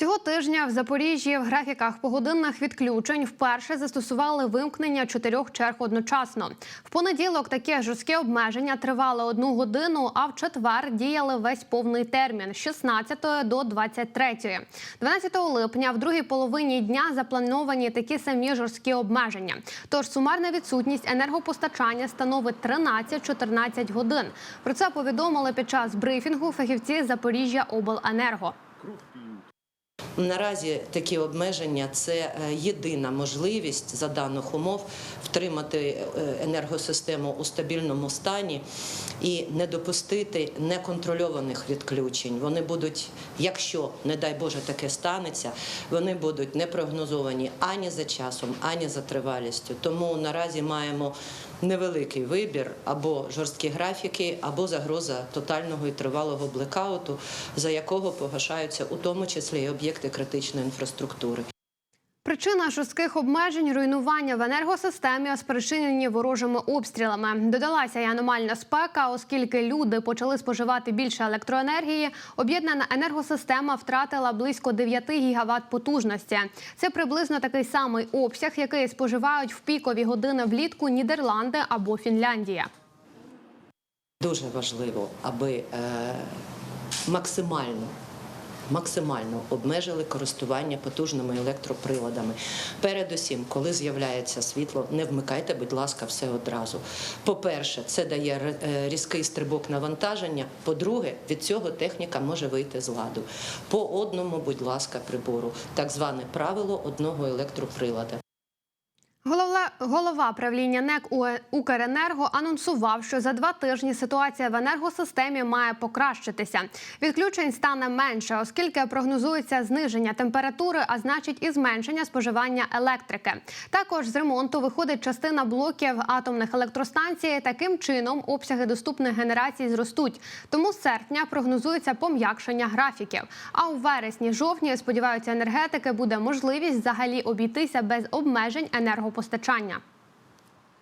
Цього тижня в Запоріжжі в графіках погодинних відключень вперше застосували вимкнення чотирьох черг одночасно. В понеділок таке жорстке обмеження тривали одну годину, а в четвер діяли весь повний термін з 16 до 23. 12 липня в другій половині дня заплановані такі самі жорсткі обмеження. Тож сумарна відсутність енергопостачання становить 13-14 годин. Про це повідомили під час брифінгу фахівці Запоріжжя Обленерго. Наразі такі обмеження це е, єдина можливість за даних умов втримати е, енергосистему у стабільному стані і не допустити неконтрольованих відключень. Вони будуть, якщо не дай Боже таке станеться, вони будуть не прогнозовані ані за часом, ані за тривалістю. Тому наразі маємо невеликий вибір або жорсткі графіки, або загроза тотального і тривалого блекауту, за якого погашаються у тому числі і об'єкти критичної інфраструктури. Причина жорстких обмежень руйнування в енергосистемі спричинені ворожими обстрілами. Додалася й аномальна спека, оскільки люди почали споживати більше електроенергії. Об'єднана енергосистема втратила близько 9 гігават потужності. Це приблизно такий самий обсяг, який споживають в пікові години влітку Нідерланди або Фінляндія. Дуже важливо, аби е, максимально. Максимально обмежили користування потужними електроприладами. Передусім, коли з'являється світло, не вмикайте, будь ласка, все одразу. По-перше, це дає е, різкий стрибок навантаження. По-друге, від цього техніка може вийти з ладу. По одному, будь ласка, прибору, так зване правило одного електроприлада. Голова, правління НЕК «УЕ- Укренерго анонсував, що за два тижні ситуація в енергосистемі має покращитися. Відключень стане менше, оскільки прогнозується зниження температури, а значить і зменшення споживання електрики. Також з ремонту виходить частина блоків атомних електростанцій. Таким чином обсяги доступних генерацій зростуть. Тому з серпня прогнозується пом'якшення графіків. А у вересні-жовтні сподіваються енергетики буде можливість взагалі обійтися без обмежень енергопостачання.